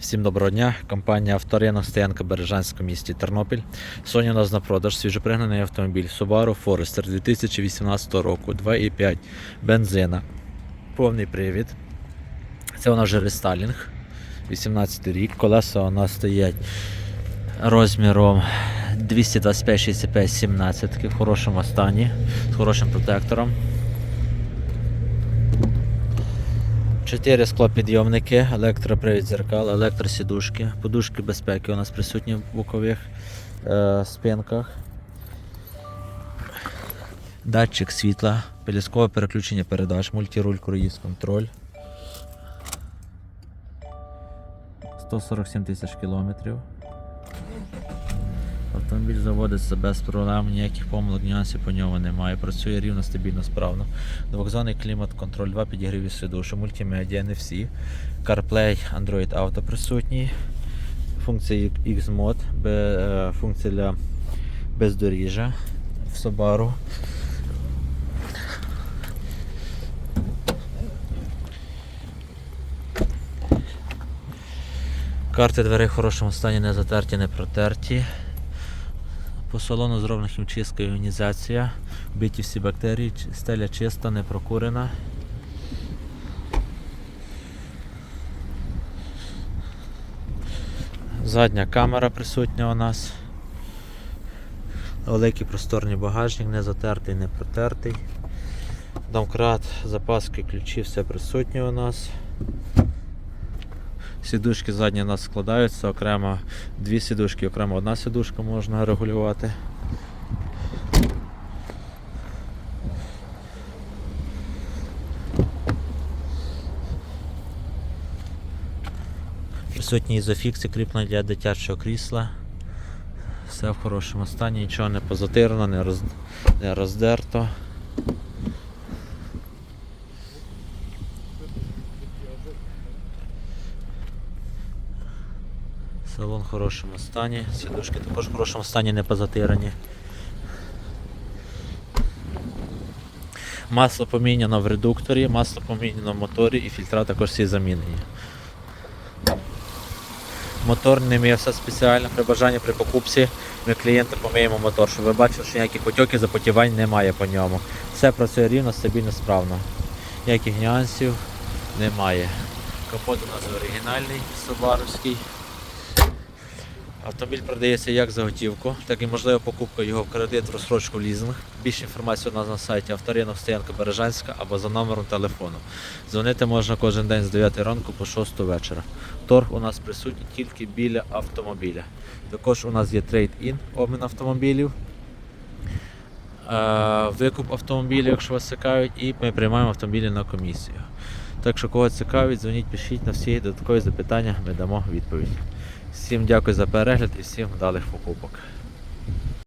Всім доброго дня. Компанія Авторинок стоянка Бережанська в місті Тернопіль. Сьогодні у нас на продаж свіжопригнаний автомобіль Subaru Forester 2018 року 2,5 бензина. Повний привід. Це у нас вже рестайлінг. 18 рік. Колеса у нас стоять розміром 225 65 17 в хорошому стані, з хорошим протектором. Чотири склопідйомники, електропривід зеркал, електросідушки, подушки безпеки у нас присутні в бокових е, спинках. Датчик світла, пеліскове переключення передач, мультируль, круїз, контроль. 147 тисяч кілометрів. Автомобіль заводиться без проблем, ніяких помилок, нюансів по ньому немає. Працює рівно, стабільно, справно. Двохзонний клімат, контроль, 2 підігріві сидуші, мультимедіа, всі. CarPlay, Android Auto присутній. Функція X-Mod, е, функція для бездоріжжя в Subaru. Карти дверей в хорошому стані, не затерті, не протерті. По салону зроблена хімчистка іонізація. Биті всі бактерії, стеля чиста, не прокурена. Задня камера присутня у нас. Великий просторний багажник, не затертий, не протертий. Домкрат, запаски, ключі, все присутнє у нас. Сідушки задні у нас складаються, окремо дві сідушки, окремо одна сідушка можна регулювати. Присутні ізофікси кріплення для дитячого крісла. Все в хорошому стані, нічого не роз... не роздерто. Салон в хорошому стані, сідушки також в хорошому стані, не позатирані. Масло поміняно в редукторі, масло поміняно в моторі і фільтра також всі замінені. Мотор не має все спеціально. При бажанні при покупці ми клієнту поміємо мотор, щоб ви бачили, що ніяких потьоків, запотівань немає по ньому. Все працює рівно, стабільно, справно. Ніяких нюансів немає. Капот у нас оригінальний, собаровський. Автомобіль продається як за готівку, так і можлива покупка його в кредит, в розсрочку в лізинг. Більше інформації у нас на сайті авторинок стоянка Бережанська або за номером телефону. Дзвонити можна кожен день з 9 ранку по 6 вечора. Торг у нас присутній тільки біля автомобіля. Також у нас є трейд-ін, обмін автомобілів. е, Викуп автомобілів, якщо вас цікавить, і ми приймаємо автомобілі на комісію. Так що кого цікавить, дзвоніть, пишіть на всі додаткові запитання, ми дамо відповідь. Всім дякую за перегляд і всім вдалих покупок.